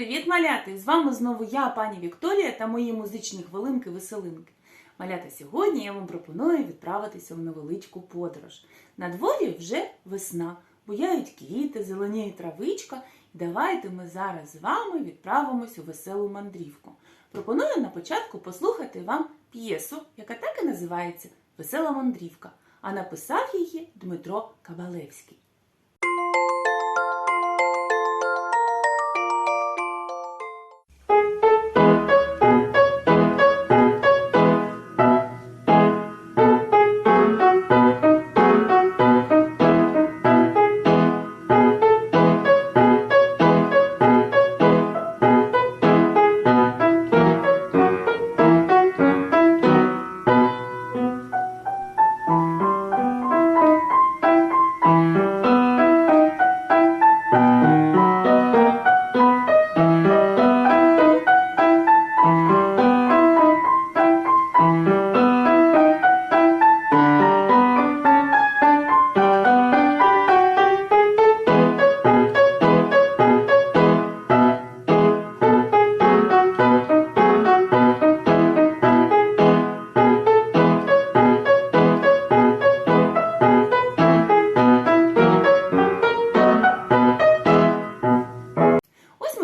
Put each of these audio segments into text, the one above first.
Привіт, маляти! З вами знову я, пані Вікторія, та мої музичні хвилинки-веселинки. Малята, сьогодні я вам пропоную відправитися в невеличку подорож. На дворі вже весна, буяють квіти, зеленіє травичка. Давайте ми зараз з вами відправимось у веселу мандрівку. Пропоную на початку послухати вам п'єсу, яка так і називається Весела мандрівка, а написав її Дмитро Кабалевський.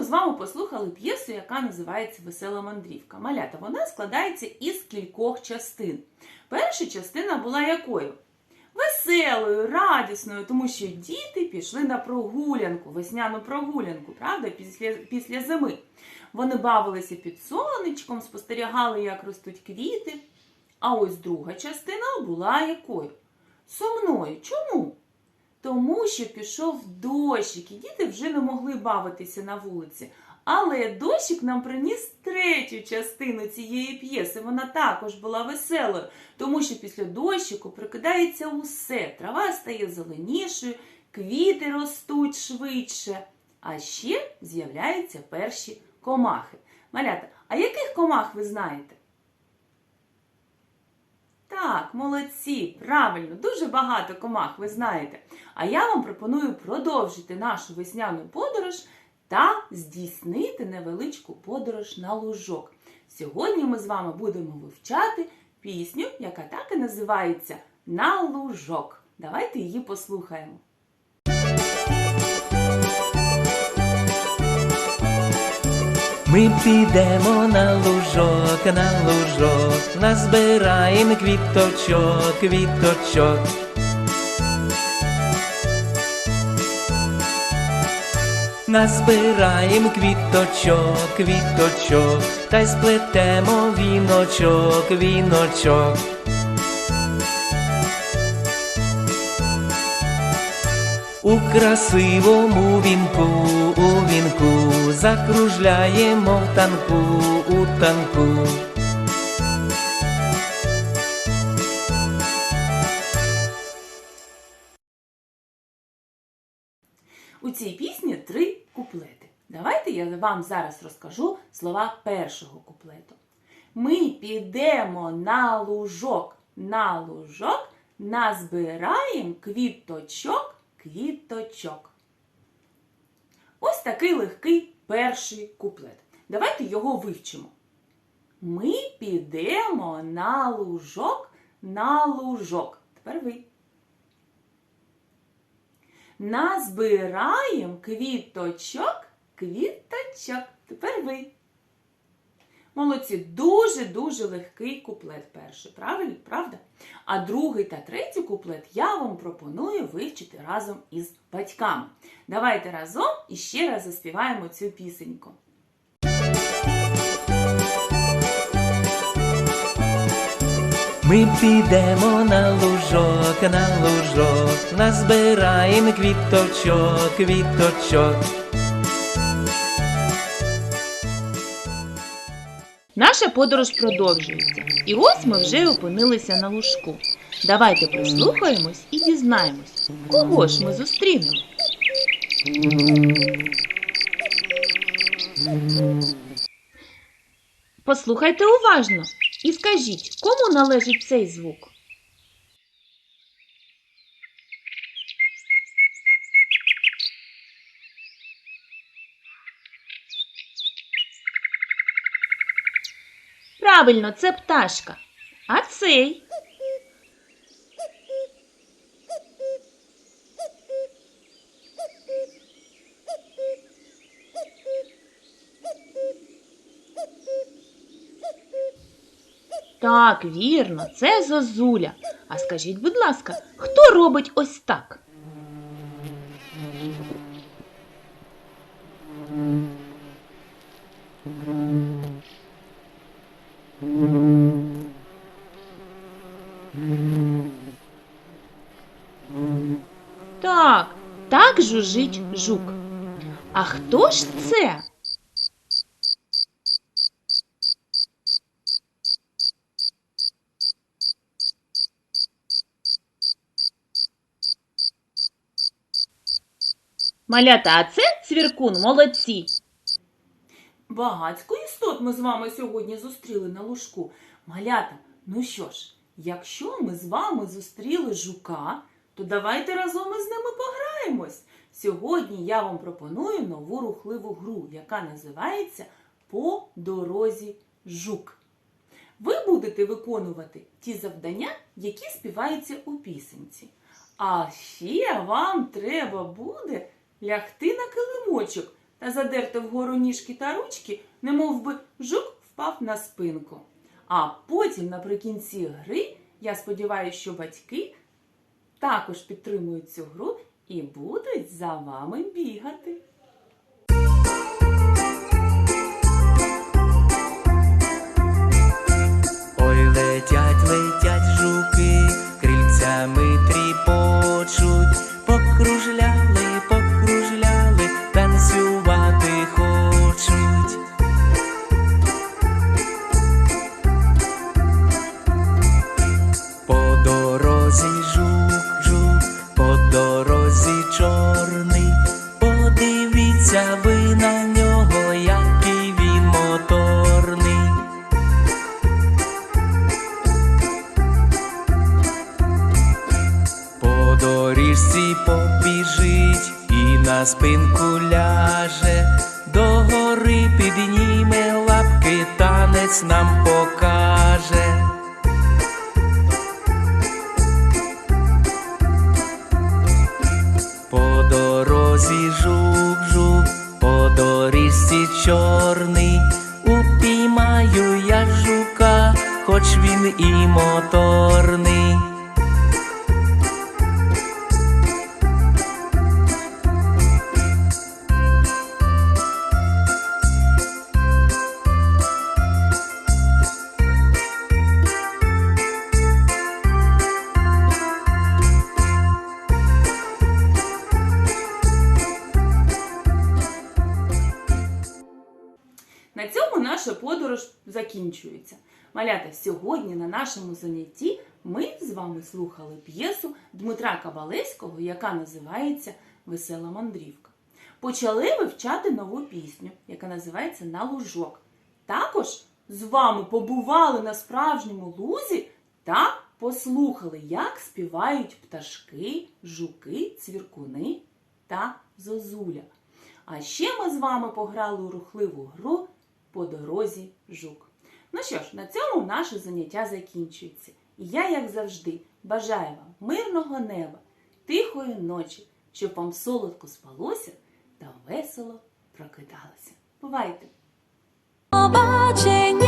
З вами послухали п'єсу, яка називається Весела мандрівка. Малята, вона складається із кількох частин. Перша частина була якою? Веселою, радісною, тому що діти пішли на прогулянку, весняну прогулянку, правда, після, після зими. Вони бавилися під сонечком, спостерігали, як ростуть квіти. А ось друга частина була якою? Сумною. Чому? Тому що пішов дощик, і діти вже не могли бавитися на вулиці. Але дощик нам приніс третю частину цієї п'єси. Вона також була веселою, тому що після дощику прикидається усе. Трава стає зеленішою, квіти ростуть швидше. А ще з'являються перші комахи. Малята, а яких комах ви знаєте? Так, молодці, правильно, дуже багато комах ви знаєте. А я вам пропоную продовжити нашу весняну подорож та здійснити невеличку подорож на лужок. Сьогодні ми з вами будемо вивчати пісню, яка так і називається На лужок. Давайте її послухаємо. Ми підемо на лужок, на лужок, назбираєм квіточок, квіточок. Назбираємо квіточок, квіточок, та й сплетемо віночок, віночок. У красивому вінку, у вінку закружляємо в танку, у танку. У цій пісні три куплети. Давайте я вам зараз розкажу слова першого куплету. Ми підемо на лужок, на лужок, назбираєм квіточок, квіточок. Ось такий легкий перший куплет. Давайте його вивчимо. Ми підемо на лужок, на лужок. Тепер ви. Назбираєм квіточок, квіточок. Тепер ви. Молодці, дуже-дуже легкий куплет перший, правильно? правда? А другий та третій куплет я вам пропоную вивчити разом із батьками. Давайте разом і ще раз заспіваємо цю пісеньку. Ми підемо на лужок, на лужок, назбираємо квіточок, квіточок. Наша подорож продовжується. І ось ми вже опинилися на лужку. Давайте прислухаємось і дізнаємось, кого ж ми зустрінемо. Послухайте уважно і скажіть, кому належить цей звук? Правильно, це пташка. А цей? Так, вірно, це зозуля. А скажіть, будь ласка, хто робить ось так? Так, так жужить жук. А хто ж це? Малята, а це цвіркун, молодці. Багацько істот ми з вами сьогодні зустріли на лужку. Малята, ну що ж, якщо ми з вами зустріли жука, то давайте разом із ними пограємось. Сьогодні я вам пропоную нову рухливу гру, яка називається По дорозі жук. Ви будете виконувати ті завдання, які співаються у пісенці. А ще вам треба буде лягти на килимочок та задерти вгору ніжки та ручки, немов би жук впав на спинку. А потім наприкінці гри, я сподіваюся, що батьки також підтримують цю гру і будуть за вами бігати. Доріжці побіжить і на спинку ляже, до гори підніме лапки, танець нам покаже. По дорозі жук, жук, по доріжці чорний, упіймаю я жука, хоч він і моторний. На цьому наша подорож закінчується. Малята, сьогодні на нашому занятті ми з вами слухали п'єсу Дмитра Кабалевського, яка називається Весела мандрівка. Почали вивчати нову пісню, яка називається На лужок. Також з вами побували на справжньому лузі та послухали, як співають пташки, жуки, цвіркуни та зозуля. А ще ми з вами пограли у рухливу гру по дорозі жук. Ну що ж, на цьому наше заняття закінчується. І я, як завжди, бажаю вам мирного неба, тихої ночі, щоб вам солодко спалося та весело прокидалося. Бувайте! Побачення